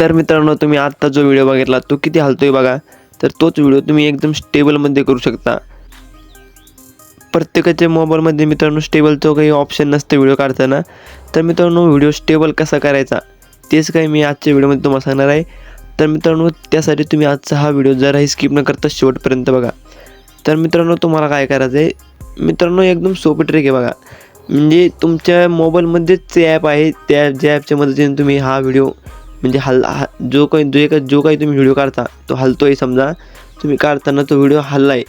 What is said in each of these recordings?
तर मित्रांनो तुम्ही आत्ता जो व्हिडिओ बघितला तो किती हलतोय बघा. तर तोच व्हिडिओ तुम्ही एकदम स्टेबलमध्ये करू शकता. प्रत्येकाच्या मोबाईलमध्ये मित्रांनो स्टेबलचं काही ऑप्शन नसतं व्हिडिओ काढताना. तर मित्रांनो व्हिडिओ स्टेबल कसा करायचा? तेच काही मी आजच्या व्हिडिओमध्ये तुम्हाला सांगणार आहे. तर मित्रांनो त्यासाठी तुम्ही आजचा हा व्हिडिओ जराही स्किप न करता शेवटपर्यंत बघा. तर मित्रांनो तुम्हाला काय करायचं आहे मित्रांनो एकदम सोपी ट्रिक आहे बघा. म्हणजे तुमच्या मोबाईलमध्येच ते ॲप आहे त्या ज्या ॲपच्या मदतीने तुम्ही हा व्हिडिओ म्हणजे हल हा जो काही जो एक जो काही तुम्ही व्हिडिओ काढता तो हलतो आहे समजा तुम्ही काढताना तो व्हिडिओ हलला आहे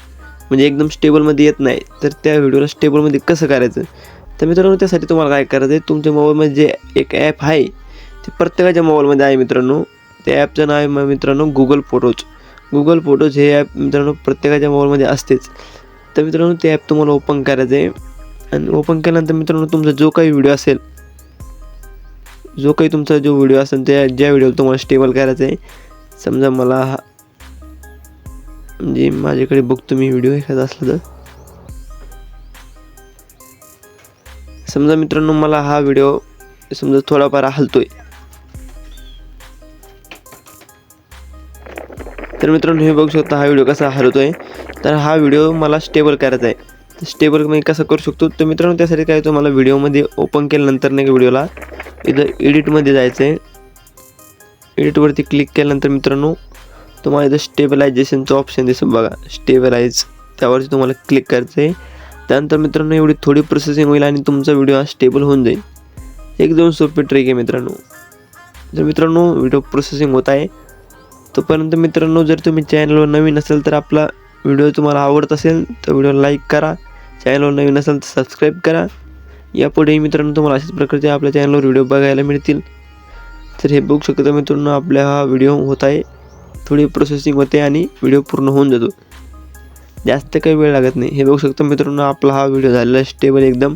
म्हणजे एकदम स्टेबलमध्ये येत नाही तर त्या व्हिडिओला स्टेबलमध्ये कसं करायचं? तर मित्रांनो त्यासाठी तुम्हाला काय करायचं आहे तुमच्या मोबाईलमध्ये जे एक ॲप आहे ते प्रत्येकाच्या मोबाईलमध्ये आहे मित्रांनो. त्या ॲपचं नाव आहे मित्रांनो गुगल फोटोज गुगल फोटोज हे ॲप मित्रांनो प्रत्येकाच्या मोबाईलमध्ये असतेच. तर मित्रांनो ते ॲप तुम्हाला ओपन करायचं आहे आणि ओपन केल्यानंतर मित्रांनो तुमचा जो काही व्हिडिओ असेल जो काही तुमचा जो व्हिडिओ असेल त्या ज्या व्हिडिओला तुम्हाला स्टेबल करायचं आहे समजा मला हा म्हणजे माझ्याकडे बघतो मी व्हिडिओ एखादा असला तर. समजा मित्रांनो मला हा व्हिडिओ समजा थोडाफार हलतोय. तर मित्रांनो हे बघू शकता हा व्हिडिओ कसा हलतोय. तर हा व्हिडिओ मला स्टेबल करायचा आहे स्टेबल मी कसं करू शकतो? तर मित्रांनो त्यासाठी काय तुम्हाला व्हिडिओमध्ये ओपन केल्यानंतर नाही का व्हिडिओला इथं एडिटमध्ये जायचं आहे एडिटवरती क्लिक केल्यानंतर मित्रांनो तुम्हाला इथं स्टेबलायझेशनचं ऑप्शन दिसेल बघा. स्टेबलाइज त्यावरती तुम्हाला क्लिक करायचं आहे त्यानंतर मित्रांनो एवढी थोडी प्रोसेसिंग होईल आणि तुमचा व्हिडिओ हा स्टेबल होऊन जाईल. एकदम सोपी ट्रिक आहे मित्रांनो. जर मित्रांनो व्हिडिओ प्रोसेसिंग होत आहे. तोपर्यंत मित्रांनो जर तुम्ही चॅनलवर नवीन असेल तर आपला व्हिडिओ तुम्हाला आवडत असेल तर व्हिडिओ लाईक करा. चॅनलवर नवीन असेल तर सबस्क्राईब करा. यापुढेही मित्रांनो तुम्हाला अशाच प्रकारचे आपल्या चॅनलवर व्हिडिओ बघायला मिळतील. तर हे बघू शकता मित्रांनो आपला हा व्हिडिओ होत आहे. थोडी प्रोसेसिंग होते आणि व्हिडिओ पूर्ण होऊन जातो. जास्त काही वेळ लागत नाही. हे बघू शकता मित्रांनो आपला हा व्हिडिओ झालेला आहे स्टेबल एकदम.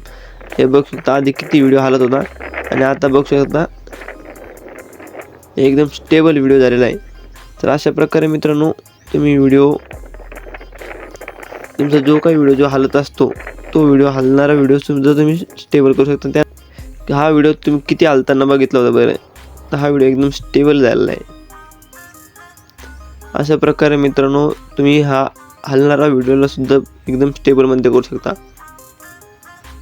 हे बघू शकता आधी किती व्हिडिओ हालत होता. आणि आता बघू शकता एकदम स्टेबल व्हिडिओ झालेला आहे. तर अशा प्रकारे मित्रांनो तुम्ही व्हिडिओ तुमचा जो काही व्हिडिओ जो हलत असतो तो व्हिडिओ हलणारा व्हिडिओ सुद्धा तुम्ही स्टेबल करू शकता. त्या हा व्हिडिओ तुम्ही किती हलताना बघितला होता बरं? तर हा व्हिडिओ एकदम स्टेबल झालेला आहे. अशा प्रकारे मित्रांनो तुम्ही हा हलणारा व्हिडिओला सुद्धा एकदम स्टेबलमध्ये करू शकता.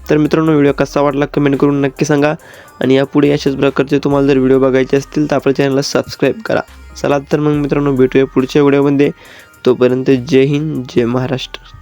तर मित्रांनो व्हिडिओ कसा वाटला कमेंट करून नक्की सांगा. आणि यापुढे अशाच प्रकारचे तुम्हाला जर व्हिडिओ बघायचे असतील तर आपल्या चॅनलला सबस्क्राईब करा. चला तर मग मित्रांनो भेटूया पुढच्या व्हिडिओमध्ये तोपर्यंत जय हिंद जय महाराष्ट्र.